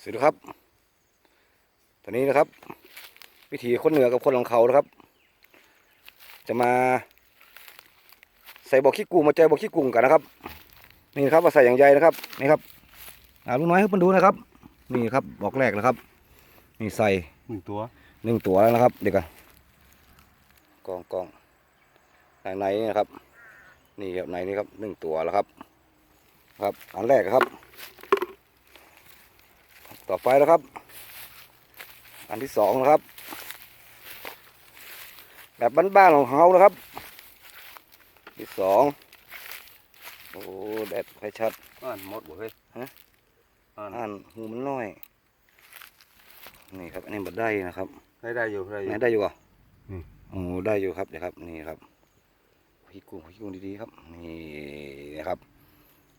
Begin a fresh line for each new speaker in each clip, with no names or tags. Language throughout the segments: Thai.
สวัสดีครับ ตอนนี้นะครับ วิธีคนเหนือกับคนหลังเขานะครับ จะมา ใส่บอกขี้กุ้งมาใจบอกขี้กุ้งกันนะครับ นี่นะครับมาใส่อย่างใหญ่นะครับนี่ครับอ่าลูกน้อยให้เพิ่นดูนะครับ นี่ครับบอกแรกนะครับ นี่ใส่
หนึ่งตัว
หนึ่งตัวแล้วนะครับ เดี๋ยวกันกองกองในในนี่นะครับ นี่ครับในนี้ครับหนึ่งตัวแล้วครับ ครับอันแรกครับ ต่อไปนะครับ อันที่สองนะครับ แบบบ้านๆของเฮานะครับ ที่สองโอ้แดดไฟชัด
อ่านหมดบ่เฮ้ย
ฮะ
อ่าน
อ่านหูมันน้อย นี่ครับ อันนี้บัดได้นะครับ
ได้ได้อยู่ได้อ
ไหน
ยู่
ได้อยู่เหรอะ
นี่
โอ้ได้อยู่ครับเดี๋ยวครับ นี่ครับพี่กุ้งพี่กุ้งดีๆครับ นี่นะครับ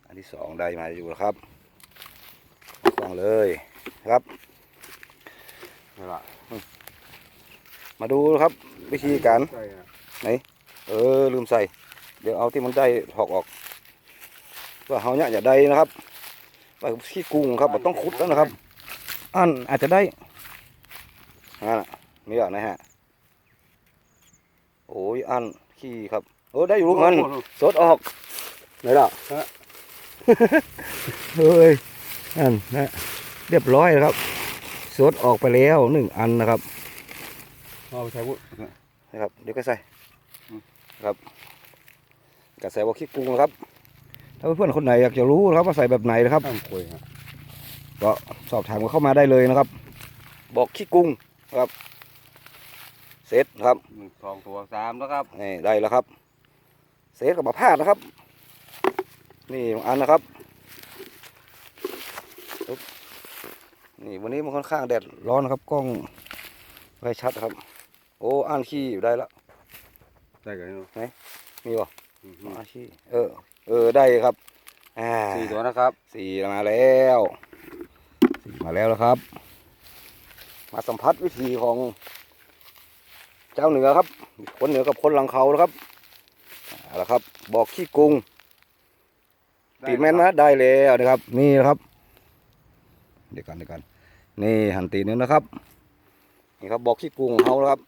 อันที่สองได้มาอยู่แล้วครับฟังเลย ครับ
นี่ละ
มาดูนะครับ วิธีการ
ใช่อะ
เออลืมใส่ เดี๋ยวเอาที่มันได้ถอกออกเพื่อเขาเนี่ยอย่าได้นะครับไปขี้กุ้งครับบ่ต้องขุดแล้วนะครับ อันอาจจะได้นั่นน่ะมีอะนะฮะโอ้ยอันขี้ครับโอ้ได้อยู่ลูกเงิน
โอ้โห
สดออกไหนล่ะ
ฮะ
เฮ้ยอันนะ เรียบร้อยนะครับสดออกไปแล้วหนึ่งอันนะครับ
เอาไปใช้วุ้น
นะครับเดี๋ยวก็ใส่
อืม
ครับก็ใส่ว่าขี้กุ้งนะครับ ถ้าเพื่อนๆคนไหนอยากจะรู้นะครับว่าใส่แบบไหนนะครับ
ตั้งคุยฮะ
ก็สอบถามกันเข้ามาได้เลยนะครับ บอกขี้กุ้งครับเสร็จครับ
หนึ่งสองตัวสามแล้วครับ
นี่ได้แล้วครับเสร็จกับมาพาดนะครับ นี่บางอันนะครับปึ๊บ นี่วันนี้มันค่อนข้างแดดร้อนนะครับ กล้องไม่ชัดครับ โอ้อ่านขี้อยู่ได้แล้ว
ได้กันเนาะ
มีบ่
อืม
อ่านขี้เออ เออได้ครับอ่า
สี่ตัวนะครับ
สี่มาแล้วสี่มาแล้วนะครับ มาสัมผัสวิธีของ เจ้าเหนือครับ คนเหนือกับคนหลังเขานะครับเอาละครับ บอกขี้กรุงตีแม่นนะได้แล้วนะครับ นี่นะครับ เดี๋ยวกันเดี๋ยวกันนี่หันตีนึงนะครับ นี่ครับบอกขี้กรุงของเขานะครับ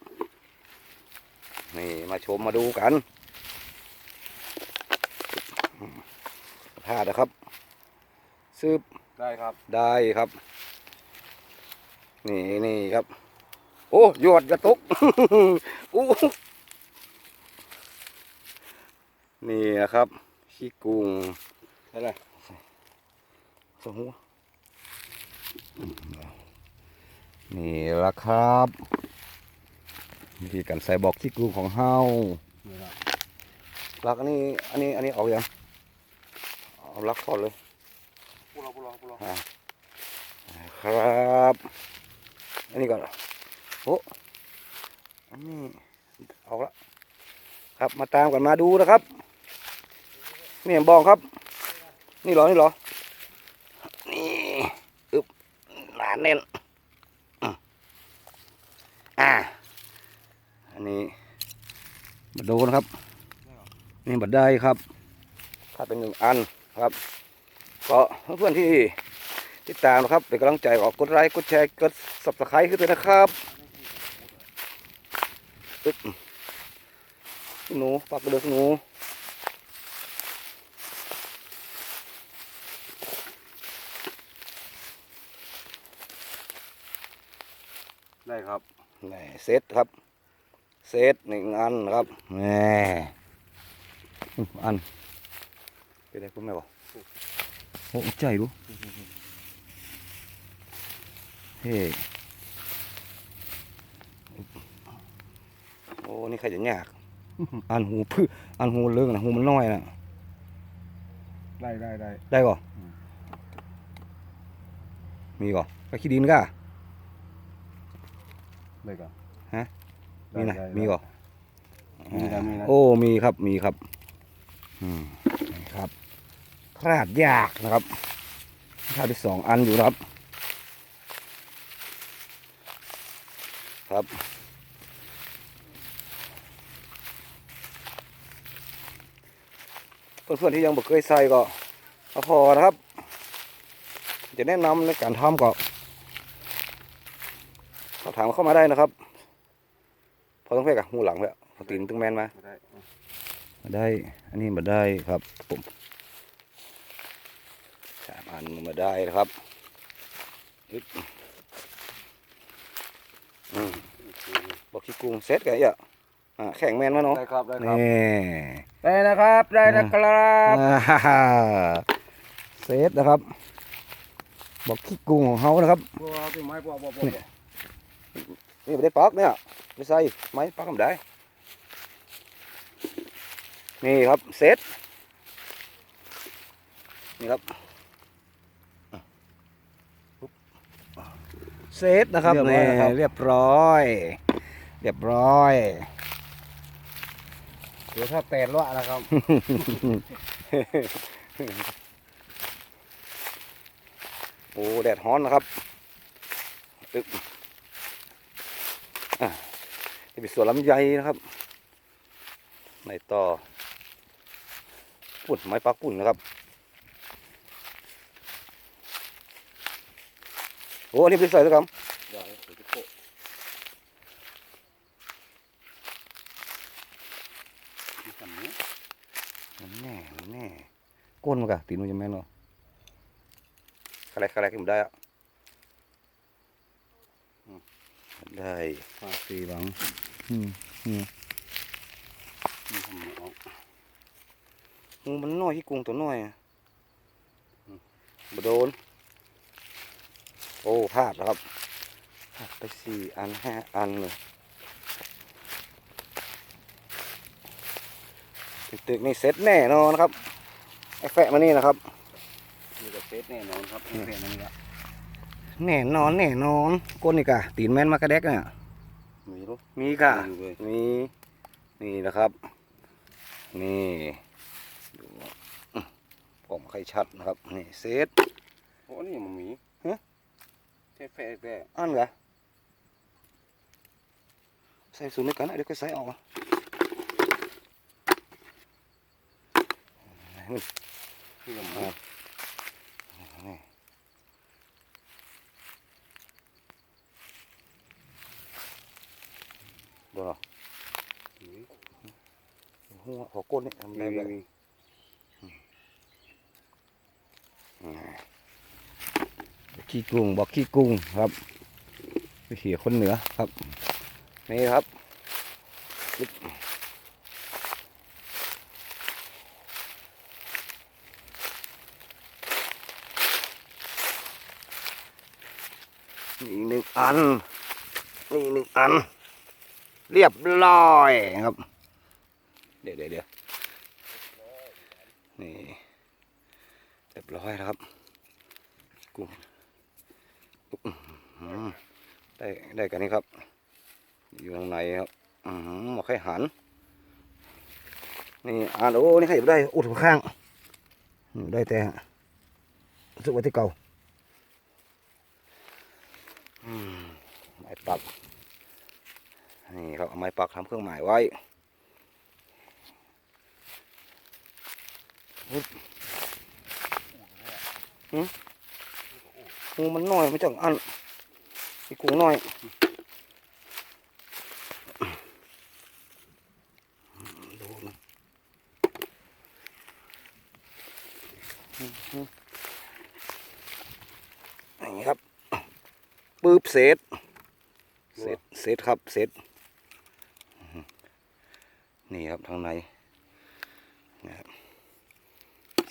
นี่มาชมมาดูกันพลาดนะครับซืบ
ได้ครับ
ได้ครับ นี่นี่ครับ โอ้ยอดกระตุกอู้นี่นะครับขี้กุ้ง
ได้เลย
สมหัว นี่ละครับวิธีการใส่บอกขี้กุ้งของเฮา
นี่ละ
ลักอันนี้อันนี้อันนี้เอาอย่างเอาลักทอดเลย
พูดเราพูดเราพูดเรา
ครับ อันนี้ก่อนโอ้อันนี้เอาละครับมาตามกันมาดูนะครับ นี่บองครับ นี่เหรอนี่เหรอ นี่อึบ หนาแน่นอืมอ่า อันนี้มาดูนะครับ นี่บัดได้ครับ ถ้าเป็นหนึ่งอันครับก็เพื่อนๆที่ติดตามนะครับเป็นกำลังใจออกกดไลค์กดแชร์กดสับสไครต์ขึ้นด้วยนะครับอึ๊บหนูปักกระเดือกหนู
ได้ครับ
นี่เซตครับ เซตหนึ่งอันนะครับนี่อันเป็นไงคุณแม่บอกโอ้ใจดูเฮ้โอ้นี่ใครจะยากอันหูพื้อันหูเลื่องนะหูมันน้อยนะ
ได้ได้ได้
ได้ก่อ
อืม
มีก่อไปขี้ดินก่ะ
ได้ก่อน
ฮะ
ได้
มีนะ
ได้
มีก่อ
มีนะมีนะ
โอ้มีครับมีครับ อืมนี่ครับคลาดยากนะครับคลาดที่สองอันอยู่นะครับ ครับเพื่อนๆที่ยังไม่เคยใส่ก็เอาพอนะครับ จะแนะนำในการทำก็ อบถามเข้ามาได้นะครับ พอต้องเพกอะหูหลังแล้วพอตีนตึงแมนมา
ไม่ได้เอา
มาได้ อันนี้มาได้ครับผมสามอันมาได้นะครับอึ๊บอืมบอกขี้กุ้งเซ็ตกันอะอ่าแข่งแมนมาเนาะ
ได้ครับได้ครับ
นี่
ได้นะครับได้นะครับ
อ่าฮ่าฮ่าเซ็ตนะครับ บอกขี้กุ้งของเขานะครับ
พวกเรา
นี่นี่ไม่ได้ปักเนี่ยไม่ใส่ไม้ปักทำได้ นี่ครับเซตนี่ครับเซตนะครับนี่เรียบร้อย เรียบร้อย
เดี๋ยวถ้าแตกละนะครับ
โอ้ แดดฮ้อนนะครับตึ๊บอะ นี่เป็นสวนลำไยนะครับ ในต่อปุ่นไม้ปักปุ่นนะครับโอ้อันนี่เป็นส่แล้วครับ
เดี๋ยเดี๋ยวจะโปะมีสำนี้
มันแน่มันแน่ก้นมันกะตีนมันจะแม่นเนาะอะไรอะไรกินได้อะอืม ได้สี่หลังอืมอืม
มีสำนี้ออก
งูมันน้อยที่กรุงตัวน้อยอะอืมบ่โดน โอ้พลาดแล้วครับพลาดไปสี่อันห้าอันเลยตึกๆนี่เซ็ตแน่นอนครับไอ้แฟะมานี่นะครับ
มีแต่เซตแน่นอนครับไม่เป็นนั่นละ
แน่นอนแน่นอนก้นนี่กะตีนแม่นมากระแดกเนี่ย
มีรู้
มีค่ะ
มีเลย
มีนี่นะครับ นี่ดูอื้อผมใครชัดนะครับนี่เซต
โอ้นี่มันมี
ฮะ
เทปแฝกแต่
อันเหรอใส่สูตรในกันนะเดี๋ยวก็ใส่ออกมา
ที่กับหมู
นี่ดูเนาะ
มี
หัวหัวก้นนี่ทำ
มี
ได้แบบ
มี
ขี้กุ้งบอกขี้กุ้งครับวิถีคนเหนือครับ นี่ครับปึ๊บนี่หนึ่งอัน นี่หนึ่งอัน เรียบร้อยครับ เดี๋ยวเดี๋ยวเดี๋ยวนี่เรียบร้อยแล้วครับ กุ้งได้ได้กันนี้ครับ อยู่ข้างในครับอือหือหมอไข่หันนี่อ่านโอ้นี่ใครได้อุดข้าง ได้แต่สึกไว้ที่เก่าไม้ปัก นี่ครับเอาไม้ปักทำเครื่องหมายไว้ปึ๊บ งูมันน้อยไม่จังอันไอ้กุ้งน้อยดูมันอืมอืมอย่างนี้ครับปื๊บเศษเสร็จเสร็จครับเสร็จนี่ครับทางในนะครับ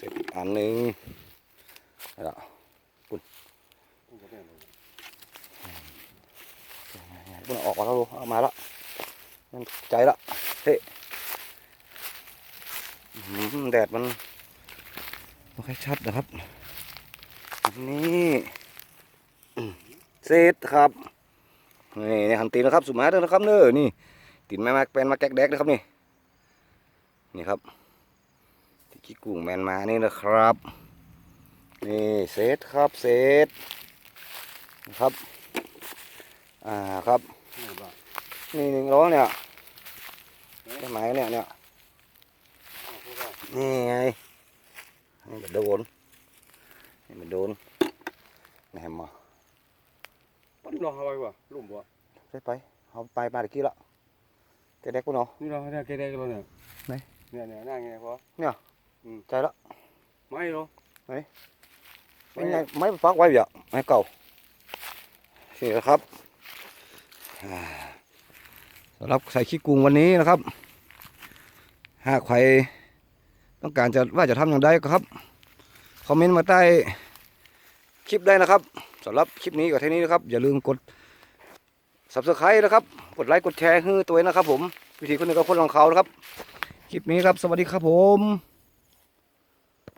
เสร็จอีกอันหนึ่งแล้ว
กูก็ได้เลย
ปุ่นออกมาแล้วลูกเอามาแล้วมันใจละเฮ้แดดมันไม่ค่อยชัดนะครับนี่เสร็จครับนี่นี่หันตีนนะครับสุมาเด้อนะครับเนอนี่ตีนแม่มาเป็นมาแก๊กแดกนะครับนี่นี่ครับ ที่ขี้กุ้งแมนมานี่นะครับ นี่เซตครับเซตนะครับอ่าครับ
นี่บ้า
นี่หนึ่งร้อยเนี่ยได้ไหมเนี่ยเนี่ย
เอาพวกเรา
นี่ไงนี่มันโดนนี่มันโดนแหนมมา
ปั้นลองเอาไว้ว่ะลุ่มบ่
ทใส่ไปเอาไปมาตะกี้ละแกแดกกูเนาะ
นี่เราเนี่ยแกได้กันแล้วเนี่ย
ไหน
เนี่ยเนี่ยหน้าไงพอ
ใจละ
ไม่หรอ
เป็นไงไม้ฟักไว้เดี๋ยวไม้เก่านี่นะครับอ่าสำหรับใส่ขี้กรุงวันนี้นะครับ หากใครต้องการจะว่าจะทำอย่างไรก็ครับ คอมเมนต์มาใต้คลิปได้นะครับสำหรับคลิปนี้ก็เท่านี้นะครับ อย่าลืมกด subscribe นะครับ กดไลค์กดแชร์ให้ตัวเองนะครับผม วิธีคนหนึ่งก็คนของเขานะครับ คลิปนี้ครับ สวัสดีครับผม